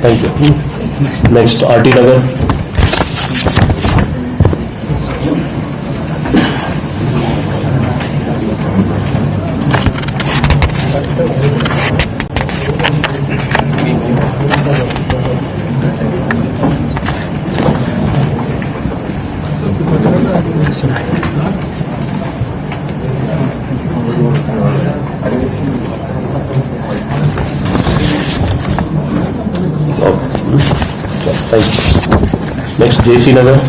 Thank you next R T Nagar thank you next J C Nagar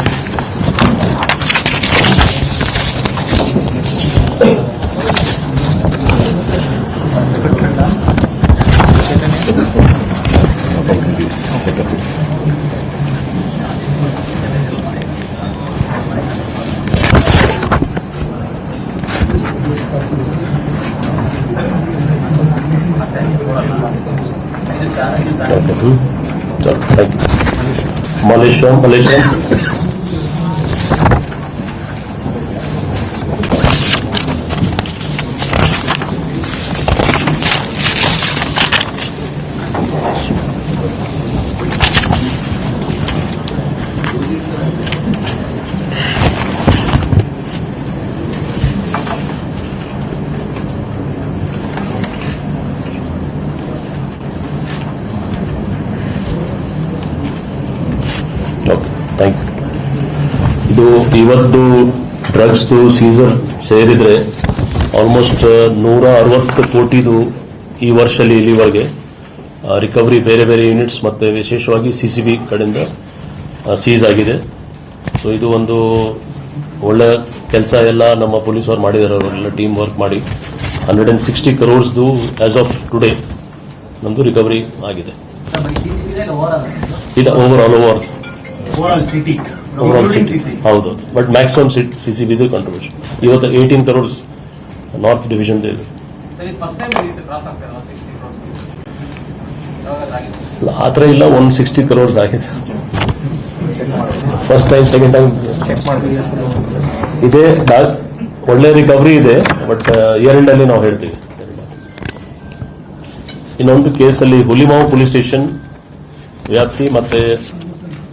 thank you Malleshwaram Malleshwaram okay thank you ಇದು ಇವತ್ತು ಡ್ರಗ್ಸ್ದು season ಸೇರಿದ್ರೆ almost ನೂರ ಅರವತ್ತು ಕೋಟಿದು ಈ ವರ್ಷದಲ್ಲಿ ಇಲ್ಲಿವರೆಗೆ ರಿಕವರಿ ಬೇರೆ ಬೇರೆ ಯೂನಿಟ್ಸ್ ಮತ್ತೆ ವಿಶೇಷವಾಗಿ ಸಿ ಸಿ ಬಿ ಕಡೆಯಿಂದ ಸೀಸ್ ಆಗಿದೆ. ಸೊ ಇದು ಒಂದು ಒಳ್ಳೆ ಕೆಲಸ ಎಲ್ಲ ನಮ್ಮ ಪೊಲೀಸ್ ಅವರು ಮಾಡಿದ್ದಾರೆ ಅವರೆಲ್ಲ ಟೀಮ್ ವರ್ಕ್ ಮಾಡಿ ಹಂಡ್ರೆಡ್ ಅಂಡ್ ಸಿಕ್ಸ್ಟಿ ಕ್ರೋರ್ಸ್ದು ಆಸ್ ಆಫ್ ಟುಡೇ ನಮ್ಮದು ರಿಕವರಿ ಆಗಿದೆ. ಇಲ್ಲ over all over overall city ಹೌದು. ಬಟ್ ಮ್ಯಾಕ್ಸಿಮಮ್ ಸಿ ಸಿ ಬಿದು ಕಾಂಟ್ರಿಬ್ಯೂಷನ್ ಇವತ್ತು ಏಯ್ಟೀನ್ ಕರೋರ್ಸ್ ನಾರ್ತ್ ಡಿವಿಷನ್ ಇದೆ. ಆ ಥರ ಇಲ್ಲ ಒನ್ ಸಿಕ್ಸ್ಟಿ ಕರೋರ್ಸ್ ಆಗಿದೆ. ಫಸ್ಟ್ ಟೈಮ್ ಸೆಕೆಂಡ್ ಟೈಮ್ ಇದೆ ಒಳ್ಳೆ ರಿಕವರಿ ಇದೆ ಬಟ್ ಇಯರ್ ಎಂಡ್ ಅಲ್ಲಿ ನಾವು ಹೇಳ್ತೀವಿ. ಇನ್ನೊಂದು ಕೇಸಲ್ಲಿ ಹುಲಿಮಾವು ಪೊಲೀಸ್ ಸ್ಟೇಷನ್ ವ್ಯಾಪ್ತಿ ಮತ್ತೆ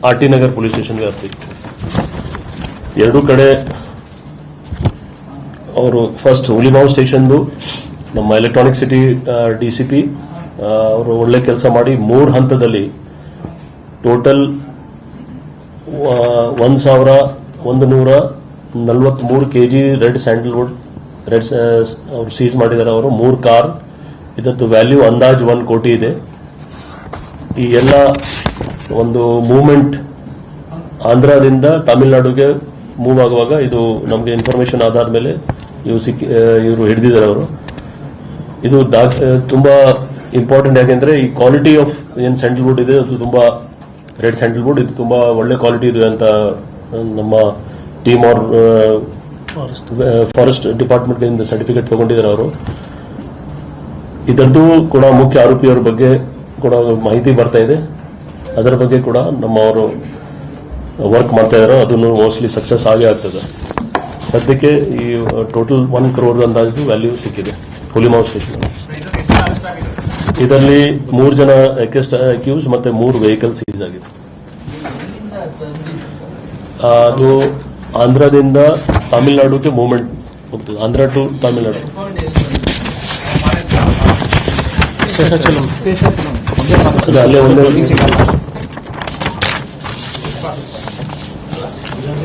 R T Nagar police station ವ್ಯಾಪ್ತಿ. ಎರಡೂ ಕಡೆ ಅವರು ಫಸ್ಟ್ ಹುಲಿಮಾವ್ ಸ್ಟೇಷನ್ದು, ನಮ್ಮ ಎಲೆಕ್ಟ್ರಾನಿಕ್ ಸಿಟಿ ಡಿಸಿಪಿ ಅವರು ಒಳ್ಳೆ ಕೆಲಸ ಮಾಡಿ ಮೂರು ಹಂತದಲ್ಲಿ ಟೋಟಲ್ ಒಂದು ಸಾವಿರ ಒಂದು ನೂರ ನಲ್ವತ್ಮೂರು K G red sandalwood, red ಅವರು ಸೀಸ್ ಮಾಡಿದ್ದಾರೆ ಅವರು, ಮೂರು ಕಾರ್. ಇದತ್ತು ವ್ಯಾಲ್ಯೂ ಅಂದಾಜು ಒಂದು ಕೋಟಿ ಇದೆ. ಈ ಎಲ್ಲ ಒಂದು ಮೂವ್ಮೆಂಟ್ ಆಂಧ್ರದಿಂದ ತಮಿಳುನಾಡುಗೆ ಮೂವ್ ಆಗುವಾಗ ಇದು ನಮಗೆ ಇನ್ಫಾರ್ಮೇಶನ್ ಆಧಾರ ಮೇಲೆ ಇವರು ಸಿಕ್ಕಿ ಇವರು ಹಿಡಿದಿದ್ದಾರೆ ಅವರು. ಇದು ತುಂಬಾ ಇಂಪಾರ್ಟೆಂಟ್ ಯಾಕೆಂದ್ರೆ ಈ ಕ್ವಾಲಿಟಿ ಆಫ್ ಏನ್ ಸ್ಯಾಂಡಲ್ವುಡ್ ಇದೆ ಅದು ತುಂಬಾ ರೆಡ್ ಸ್ಯಾಂಡಲ್ವುಡ್ ಇದು ತುಂಬಾ ಒಳ್ಳೆ ಕ್ವಾಲಿಟಿ ಇದೆ ಅಂತ ನಮ್ಮ ಟೀಮ್ ಆರ್ ಫಾರೆಸ್ಟ್ ಡಿಪಾರ್ಟ್ಮೆಂಟ್ ಇಂದ ಸರ್ಟಿಫಿಕೇಟ್ ತಗೊಂಡಿದ್ದಾರೆ ಅವರು. ಇದರದ್ದು ಕೂಡ ಮುಖ್ಯ ಆರೋಪಿಯವರ ಬಗ್ಗೆ ಕೂಡ ಮಾಹಿತಿ ಬರ್ತಾ ಇದೆ. ಅದರ ಬಗ್ಗೆ ಕೂಡ ನಮ್ಮ ಅವರು ವರ್ಕ್ ಮಾಡ್ತಾ ಇದ್ದಾರೆ ಅದನ್ನು ಮೋಸ್ಟ್ಲಿ ಸಕ್ಸಸ್ ಆಗೇ ಆಗ್ತದೆ. ಸದ್ಯಕ್ಕೆ ಈ ಟೋಟಲ್ ಒನ್ ಕ್ರೋರ್ ಅಂದಾಜು ವ್ಯಾಲ್ಯೂ ಸಿಕ್ಕಿದೆ ಹುಲಿಮಾವ್ ಸ್ಟೇಷನ್ ಇದರಲ್ಲಿ ಮೂರು ಜನ ಅಕ್ಯೂಸ್ ಮತ್ತೆ ಮೂರು ವೆಹಿಕಲ್ ಸೀಸ್ ಆಗಿದೆ ಅದು ಆಂಧ್ರದಿಂದ ತಮಿಳುನಾಡುಗೆ ಮೂವ್ಮೆಂಟ್ ಹೋಗ್ತದೆ ಆಂಧ್ರ ಟು ತಮಿಳುನಾಡು. ಅಲ್ಲೇ ಒಂದೇ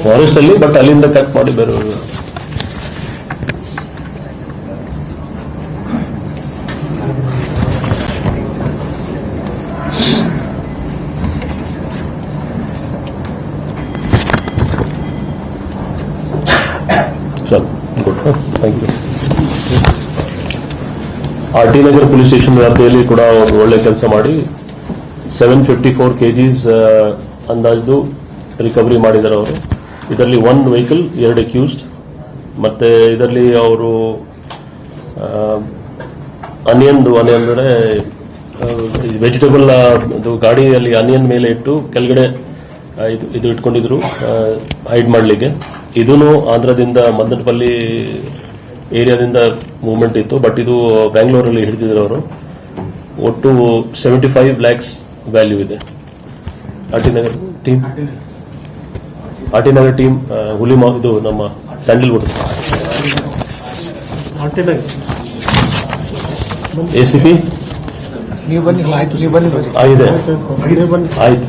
ಫಾರೆಸ್ಟ್ ಅಲ್ಲಿ ಬಟ್ ಅಲ್ಲಿಂದ ಕಟ್ ಮಾಡಿ ಬೇರೆ R T Nagar police station ವ್ಯಾಪ್ತಿಯಲ್ಲಿ ಕೂಡ ಒಳ್ಳೆ ಕೆಲಸ ಮಾಡಿ ಸೆವೆನ್ ಫಿಫ್ಟಿ ಫೋರ್ ಕೆಜಿಸ್ ಅಂದಾಜು ರಿಕವರಿ ಮಾಡಿದ್ದಾರೆ ಅವರು. ಇದರಲ್ಲಿ ಒಂದು ವೆಹಿಕಲ್ ಎರಡು ಅಕ್ಯೂಸ್ಡ್ ಮತ್ತೆ ಇದರಲ್ಲಿ ಅವರು ಅನಿಯನ್ದು ಅನಿಯನ್ ಅಂದರೆ ವೆಜಿಟೇಬಲ್ ಅದು ಗಾಡಿಯಲ್ಲಿ ಅನಿಯನ್ ಮೇಲೆ ಇಟ್ಟು ಕೆಳಗಡೆ ಇದು ಇದು ಇಟ್ಕೊಂಡಿದ್ರು ಹೈಡ್ ಮಾಡಲಿಕ್ಕೆ. ಇದೂ ಆಂಧ್ರದಿಂದ ಮಂದನಪಲ್ಲಿ ಏರಿಯಾದಿಂದ ಮೂವ್ಮೆಂಟ್ ಇತ್ತು ಬಟ್ ಇದು ಬ್ಯಾಂಗ್ಳೂರಲ್ಲಿ ಹಿಡಿದಿದ್ರು ಅವರು. ಒಟ್ಟು ಸೆವೆಂಟಿ ಫೈವ್ ಲ್ಯಾಕ್ಸ್ ವ್ಯಾಲ್ಯೂ ಇದೆ ಟೀಮ್ ಆಟಿನಗರ್ ಟೀಮ್ ಹುಲಿ ಇದು ನಮ್ಮ ಸ್ಯಾಂಡಲ್ವುಡ್ ಎ ಸಿ ಪಿ ಆಯ್ತು ಆಗಿದೆ.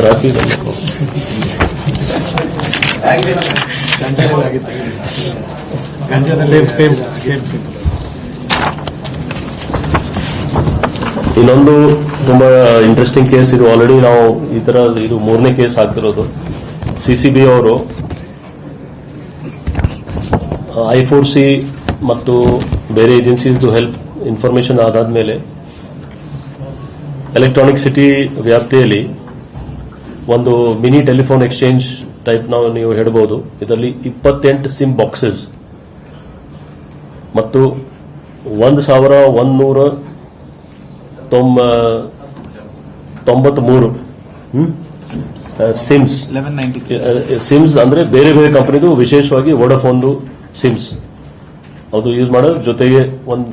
ಹ್ಯಾಪಿ ಇನ್ನೊಂದು ತುಂಬಾ ಇಂಟ್ರೆಸ್ಟಿಂಗ್ ಕೇಸ್ ಇದು. ಆಲ್ರೆಡಿ ನಾವು ಈ ತರ ಇದು ಮೂರನೇ ಕೇಸ್ ಆಗ್ತಿರೋದು ಸಿ ಅವರು ಐ ಫೋರ್ ಸಿ ಮತ್ತು ಬೇರೆ ಏಜೆನ್ಸೀಸ್ದು ಹೆಲ್ಪ್ ಇನ್ಫಾರ್ಮೇಷನ್ ಆದಾದ ಮೇಲೆ ಎಲೆಕ್ಟ್ರಾನಿಕ್ ಸಿಟಿ ವ್ಯಾಪ್ತಿಯಲ್ಲಿ ಒಂದು ಮಿನಿ ಟೆಲಿಫೋನ್ ಎಕ್ಸ್ಚೇಂಜ್ ಟೈಪ್ ನಾವು ನೀವು ಹೇಳಬಹುದು ಇದರಲ್ಲಿ ಇಪ್ಪತ್ತೆಂಟು ಸಿಮ್ ಬಾಕ್ಸಸ್ ಮತ್ತು ಒಂದು ಸಾವಿರ ಒಂದೂರ ತೊಂಬ, ತೊಂಬತ್ಮೂರು ಸಿಮ್ಸ್ ನೈಂಟಿ ಸಿಮ್ಸ್ ಅಂದ್ರೆ ಬೇರೆ ಬೇರೆ ಕಂಪನಿದು ವಿಶೇಷವಾಗಿ ವೋಡಫೋನ್ದು ಸಿಮ್ಸ್ ಅದು ಯೂಸ್ ಮಾಡೋದ್ರ ಜೊತೆಗೆ ಒಂದು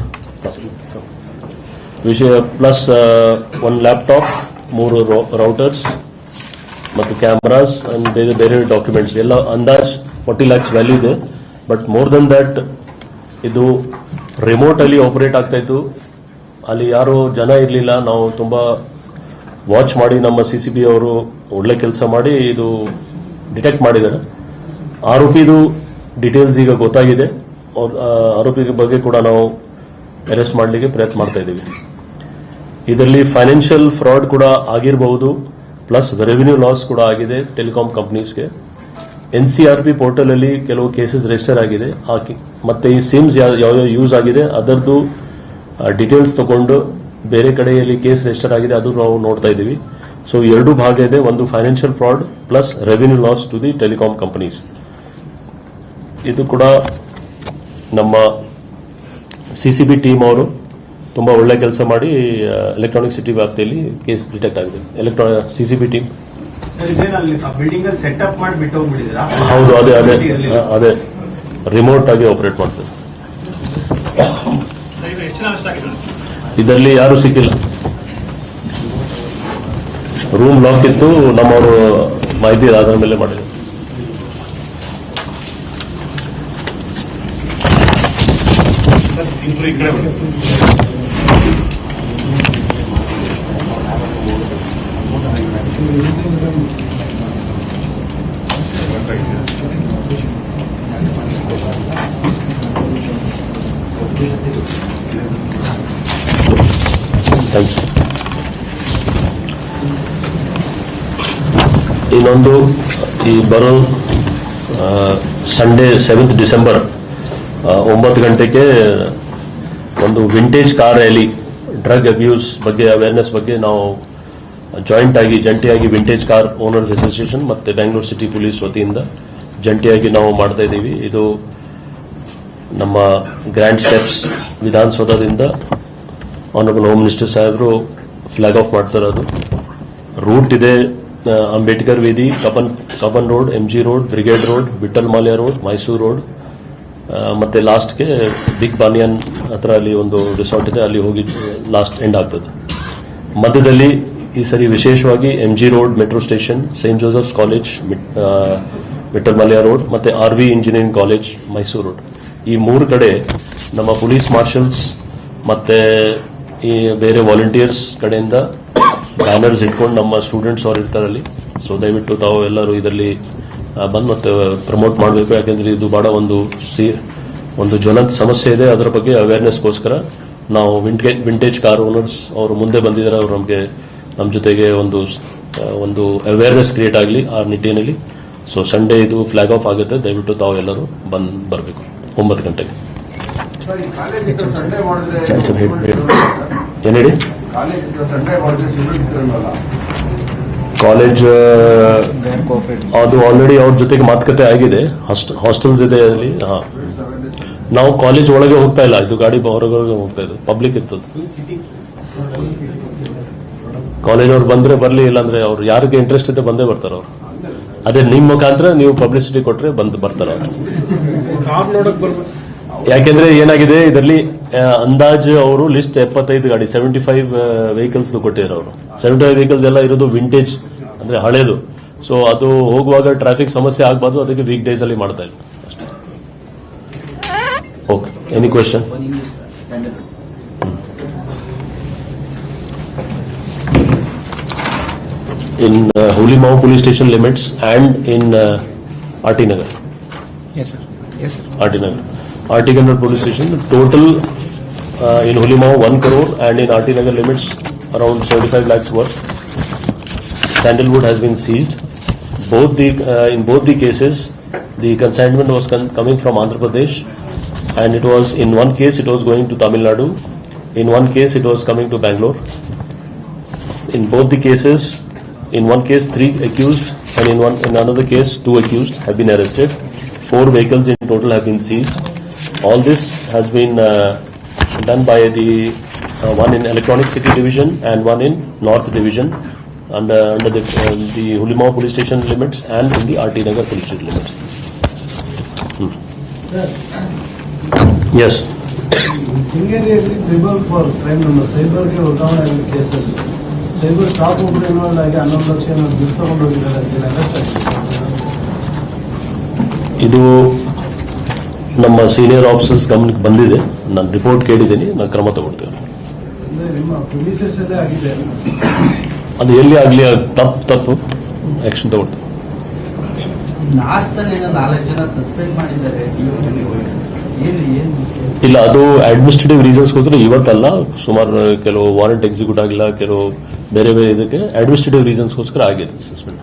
ವಿಷಯ ಪ್ಲಸ್ ಒಂದು ಲ್ಯಾಪ್ಟಾಪ್ ಮೂರು ರೌಟರ್ಸ್ ಮತ್ತು ಕ್ಯಾಮ್ರಾಸ್ ಅಂಡ್ ಬೇರೆ ಬೇರೆ ಡಾಕ್ಯುಮೆಂಟ್ಸ್ ಎಲ್ಲ ಅಂದಾಜ್ ಫೋರ್ಟಿ ಲ್ಯಾಕ್ಸ್ ವ್ಯಾಲ್ಯೂ ಇದೆ. ಬಟ್ ಮೋರ್ ದನ್ ದಟ್ ಇದು ರಿಮೋಟ್ ಅಲ್ಲಿ ಆಪರೇಟ್ ಆಗ್ತಾ ಇತ್ತು. ಅಲ್ಲಿ ಯಾರು ಜನ ಇರಲಿಲ್ಲ. ನಾವು ತುಂಬಾ ವಾಚ್ ಮಾಡಿ ನಮ್ಮ ಸಿ ಸಿ ಬಿ ಅವರು ಒಳ್ಳೆ ಕೆಲಸ ಮಾಡಿ ಇದು ಡಿಟೆಕ್ಟ್ ಮಾಡಿದ್ದಾರೆ. ಆರೋಪಿದು ಡೀಟೇಲ್ಸ್ ಈಗ ಗೊತ್ತಾಗಿದೆ. ಅವ್ರ ಆರೋಪಿಗಳ ಆರೋಪಿ ಬಗ್ಗೆ ಕೂಡ ನಾವು ಅರೆಸ್ಟ್ ಮಾಡಲಿಕ್ಕೆ ಪ್ರಯತ್ನ ಮಾಡ್ತಾ ಇದ್ದೀವಿ. ಇದರಲ್ಲಿ ಫೈನಾನ್ಷಿಯಲ್ ಫ್ರಾಡ್ ಕೂಡ ಆಗಿರಬಹುದು ಪ್ಲಸ್ ರೆವಿನ್ಯೂ ಲಾಸ್ ಕೂಡ ಆಗಿದೆ telecom ಕಂಪ್ನೀಸ್ಗೆ N C R P portal ಅಲ್ಲಿ ಕೆಲವು ಕೇಸಸ್ ರಿಜಿಸ್ಟರ್ ಆಗಿದೆ. ಮತ್ತೆ ಈ ಸಿಮ್ಸ್ ಯಾವ ಯೂಸ್ ಆಗಿದೆ ಅದರದ್ದು ಡೀಟೇಲ್ಸ್ ತಗೊಂಡು ಬೇರೆ ಕಡೆಯಲ್ಲಿ ಕೇಸ್ ರಿಜಿಸ್ಟರ್ ಆಗಿದೆ ಅದು ನಾವು ನೋಡ್ತಾ ಇದ್ದೀವಿ. ಸೊ ಎರಡು ಭಾಗ ಇದೆ ಒಂದು financial fraud plus revenue loss to the telecom companies ಇದು ಕೂಡ ನಮ್ಮ ಸಿ ಸಿ ಬಿ ಟೀಮ್ ಅವರು ತುಂಬಾ ಒಳ್ಳೆ ಕೆಲಸ ಮಾಡಿ ಎಲೆಕ್ಟ್ರಾನಿಕ್ ಸಿಟಿ ವ್ಯಾಪ್ತಿಯಲ್ಲಿ ಕೇಸ್ ಡಿಟೆಕ್ಟ್ ಆಗಿದೆ. Electronic C C B team sir ಇದೇನಲ್ಲಿ building ಅಲ್ಲಿ ಸೆಟಪ್ ಮಾಡಿ ಬಿಟ್ಟು ಹೌದು ಅದೇ ಅದೇ ಅದೇ. ರಿಮೋಟ್ ಆಗಿ ಆಪರೇಟ್ ಮಾಡ್ತದೆ ಇದರಲ್ಲಿ ಯಾರು ಸಿಕ್ಕಿಲ್ಲ. ರೂಮ್ ಲಾಕ್ ಇತ್ತು ನಮ್ಮವರು ಮಾಹಿತಿ ಆಧಾರ ಮೇಲೆ ಮಾಡಿದ್ರು. ಇಬ್ರು ಯು ಇನ್ನೊಂದು, ಈ ಬರೋ ಸಂಡೇ ಸೆವೆಂತ್ ಡಿಸೆಂಬರ್ ಒಂಬತ್ತು ಗಂಟೆಗೆ ಒಂದು vintage car rally drug abuse ಬಗ್ಗೆ ಅವೇರ್ನೆಸ್ ಬಗ್ಗೆ ನಾವು ಜಾಯಿಂಟ್ ಆಗಿ, ಜಂಟಿಯಾಗಿ ವಿಂಟೇಜ್ ಕಾರ್ ಓನರ್ಸ್ ಅಸೋಸಿಯೇಷನ್ ಮತ್ತು ಬೆಂಗಳೂರು ಸಿಟಿ ಪೊಲೀಸ್ ವತಿಯಿಂದ ಜಂಟಿಯಾಗಿ ನಾವು ಮಾಡ್ತಾ ಇದ್ದೀವಿ. ಇದು ನಮ್ಮ ಗ್ರ್ಯಾಂಡ್ ಸ್ಟೆಪ್ಸ್ ವಿಧಾನಸೌಧದಿಂದ ಆನರಬಲ್ ಹೋಮ್ ಮಿನಿಸ್ಟರ್ ಸಾಹೇಬರು ಫ್ಲಾಗ್ ಆಫ್ ಮಾಡ್ತಾ ಇರೋದು ರೂಟ್ ಇದೆ Ambedkar Veedhi Cubbon Cubbon road M G road Brigade road Vittal Mallya road Mysuru road ಮತ್ತೆ ಲಾಸ್ಟ್ಗೆ ಬಿಗ್ ಬಾನಿಯನ್ ಹತ್ರ ಅಲ್ಲಿ ಒಂದು ರಿಸಾರ್ಟ್ ಇದೆ, ಅಲ್ಲಿ ಹೋಗಿ ಲಾಸ್ಟ್ ಎಂಡ್ ಆಗ್ತದೆ. ಮಧ್ಯದಲ್ಲಿ ಈ ಸರಿ ವಿಶೇಷವಾಗಿ M G road metro station Saint Joseph's college Vittal Mallya road ಮತ್ತೆ R V engineering college Mysuru road ಈ ಮೂರು ಕಡೆ ನಮ್ಮ ಪೊಲೀಸ್ ಮಾರ್ಷಲ್ಸ್ ಮತ್ತೆ ಈ ಬೇರೆ ವಾಲಂಟಿಯರ್ಸ್ ಕಡೆಯಿಂದ ಬ್ಯಾನರ್ಸ್ ಇಟ್ಕೊಂಡು ನಮ್ಮ ಸ್ಟೂಡೆಂಟ್ಸ್ ಅವ್ರು ಇರ್ತಾರಲ್ಲಿ. ಸೊ ದಯವಿಟ್ಟು ತಾವು ಎಲ್ಲರೂ ಇದರಲ್ಲಿ ಬಂದು ಮತ್ತೆ ಪ್ರಮೋಟ್ ಮಾಡಬೇಕು. ಯಾಕೆಂದ್ರೆ ಇದು ಬಹಳ ಒಂದು ಸಿ ಒಂದು ಜ್ವಲಂತ ಸಮಸ್ಯೆ ಇದೆ. ಅದರ ಬಗ್ಗೆ ಅವೇರ್ನೆಸ್ಗೋಸ್ಕರ ನಾವು ವಿಂಟೇಜ್ ವಿಂಟೇಜ್ ಕಾರ್ ಓನರ್ಸ್ ಅವರು ಮುಂದೆ ಬಂದಿದ್ದಾರೆ. ಅವರು ನಮಗೆ ನಮ್ಮ ಜೊತೆಗೆ ಒಂದು ಒಂದು ಅವೇರ್ನೆಸ್ ಕ್ರಿಯೇಟ್ ಆಗಲಿ ಆ ನಿಟ್ಟಿನಲ್ಲಿ. ಸೊ ಸಂಡೇ ಇದು ಫ್ಲಾಗ್ ಆಫ್ ಆಗುತ್ತೆ. ದಯವಿಟ್ಟು ತಾವು ಎಲ್ಲರೂ ಬಂದು ಬರಬೇಕು. ಒಂಬತ್ತು ಗಂಟೆಗೆ. ಏನು ಹೇಳಿ ಕಾಲೇಜ್ ಅದು ಆಲ್ರೆಡಿ ಅವ್ರ ಜೊತೆಗೆ ಮಾತುಕತೆ ಆಗಿದೆ. ಹಾಸ್ಟೆಲ್ಸ್ ಇದೆ ಅಲ್ಲಿ, ಹಾ. ನಾವು ಕಾಲೇಜ್ ಒಳಗೆ ಹೋಗ್ತಾ ಇಲ್ಲ, ಇದು ಗಾಡಿ ಹೊರಗೆ ಹೋಗ್ತಾ ಇದೆ ಪಬ್ಲಿಕ್ ಇರ್ತದೆ ಕಾಲೇಜ್ ಅವ್ರು ಬಂದ್ರೆ ಬರ್ಲಿ, ಇಲ್ಲಾಂದ್ರೆ ಅವ್ರು ಯಾರಿಗೆ ಇಂಟ್ರೆಸ್ಟ್ ಇದೆ ಬಂದೇ ಬರ್ತಾರೆ ಅವ್ರು. ಅದೇ ನಿಮ್ಮ ಮುಖಾಂತರ ನೀವು ಪಬ್ಲಿಸಿಟಿ ಕೊಟ್ರೆ ಬಂದು ಬರ್ತಾರೆ ಅವ್ರು. ಯಾಕೆಂದ್ರೆ ಏನಾಗಿದೆ ಇದರಲ್ಲಿ ಅಂದಾಜು ಅವರು ಲಿಸ್ಟ್ ಎಪ್ಪತ್ತೈದು ಗಾಡಿ ಸೆವೆಂಟಿ ಫೈವ್ ವೆಹಿಕಲ್ಸ್ ಕೊಟ್ಟಿದ್ದಾರೆ ಅವರು ಸೆವೆಂಟಿ ಫೈವ್ ವೆಹಿಕಲ್ಸ್ ಎಲ್ಲ ಇರೋದು ವಿಂಟೇಜ್ ಅಂದ್ರೆ ಹಳೇದು. ಸೊ ಅದು ಹೋಗುವಾಗ ಟ್ರಾಫಿಕ್ ಸಮಸ್ಯೆ ಆಗಬಾರ್ದು ಅದಕ್ಕೆ ವೀಕ್ ಡೇಸ್ ಅಲ್ಲಿ ಮಾಡ್ತಾ ಇದ್ರು. Okay any question in uh, police station limits and in R T Nagar R T sir. RT police station, total uh, in Hulimau 1 crore and in RT limits around 75 lakhs worth. Sandalwood has been seized. Both the, uh, in both the cases, the consignment was con- coming from Andhra Pradesh and it was, in one case it was going to Tamil Nadu, in one case it was coming to Bangalore. In both the cases, in one case three accused and in one, in another case two accused have been arrested. Four vehicles in total have been seized. All this has been uh, done by the uh, one in Electronic City Division and one in North Division under, under the, uh, the Hulimau Police Station limits and in the RT Nagar Police Station limits. Hmm. Yes. ಶೃಂಗೇರಿಯಲ್ಲಿ triple for crime ನಮ್ಮ ಸೈಬರ್ಗೆ ವರ್ಗಾವಣೆ ಆಗಿದ್ದ ಕೇಸಲ್ಲಿ cyber staff ಒಬ್ರು involve ಆಗಿ ಹನ್ನೊಂದು ಲಕ್ಷ ಏನೋ ದುಡ್ಡು ತಗೊಂಡು ಹೋಗಿದ್ದಾರೆ ಅಂತ ಹೇಳಿ ಅರೆಸ್ಟ್ ಆಗಿದ್ದಾರೆ ಇದು ನಮ್ಮ ಸೀನಿಯರ್ ಆಫೀಸರ್ಸ್ ಗಮನಕ್ಕೆ ಬಂದಿದೆ. ನಾನು ರಿಪೋರ್ಟ್ ಕೇಳಿದ್ದೀನಿ. ನಾನು ಕ್ರಮ ತಗೊಳ್ತೇವೆ ಅದು ಎಲ್ಲಿ ಆಗಲಿ ತಪ್ಪು ತಪ್ಪು. ಆಕ್ಷನ್ ತಗೊಳ್ತೇವೆ ಲಾಸ್ಟ್ ಅಲ್ಲಿ ನಾಲ್ಕು ಜನ ಸಸ್ಪೆಂಡ್ ಮಾಡಿದ್ದಾರೆ ಏನು ಏನು ಇಲ್ಲ ಅದು ಅಡ್ಮಿನಿಸ್ಟ್ರೇಟಿವ್ ರೀಸನ್ಸ್ಗೋಸ್ಕರ ಇವತ್ತಲ್ಲ. ಸುಮಾರು ಕೆಲವು ವಾರೆಂಟ್ ಎಕ್ಸಿಕ್ಯೂಟ್ ಆಗಿಲ್ಲ ಕೆಲವು ಬೇರೆ ಬೇರೆ ಇದಕ್ಕೆ ಅಡ್ಮಿನಿಸ್ಟ್ರೇಟಿವ್ ರೀಸನ್ಸ್ಗೋಸ್ಕರ ಆಗಿದೆ suspend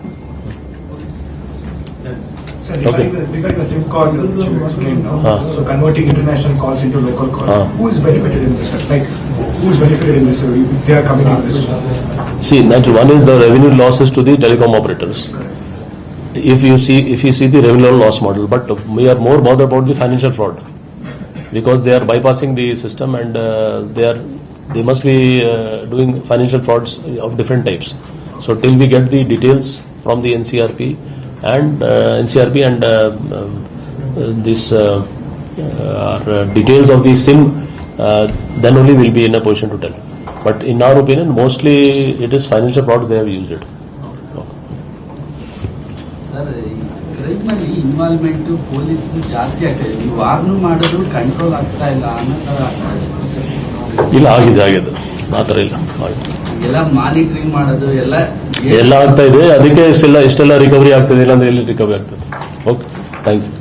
Sir, regarding the, regarding the SIM card which you explained now, so converting international calls into local calls, who is benefited in this? Like, who is benefited in this? They are coming in this. See, that one is the revenue losses to the telecom operators. If you see, if you see the revenue loss model, but we are more bothered about the financial fraud because they are bypassing the system and uh, they are they must be uh, doing financial frauds of different types. So till we get the details from the NCRP and uh, NCRP and uh, um, uh, this uh, uh, uh, details of the SIM, uh, then only we'll be in a position to tell. But in our opinion, mostly it is financial fraud they have used it. Sir crime involvement involvement police ಜಾಸ್ತಿ ಆಗ್ತಾ ಇದೆ ನೀವು warn ಮಾಡೋದು control ಆಗ್ತಾ ಇಲ್ಲ ಅನ್ನೋ ತರ ಆಗ್ತಾ ಇದೆ ಇಲ್ಲ ಆಗಿದೆ ಆಗಿದೆ ಆ ಥರ ಇಲ್ಲ ಎಲ್ಲ ಮಾನಿಟರಿಂಗ್ ಮಾಡೋದು ಎಲ್ಲ ಎಲ್ಲ ಆಗ್ತಾ ಇದೆ. ಅದಕ್ಕೆ ಇಷ್ಟೆಲ್ಲ ಇಷ್ಟೆಲ್ಲ ರಿಕವರಿ ಆಗ್ತದೆ ಇಲ್ಲಾಂದ್ರೆ ಎಲ್ಲಿ ರಿಕವರಿ ಆಗ್ತದೆ ಓಕೆ ಥ್ಯಾಂಕ್ ಯು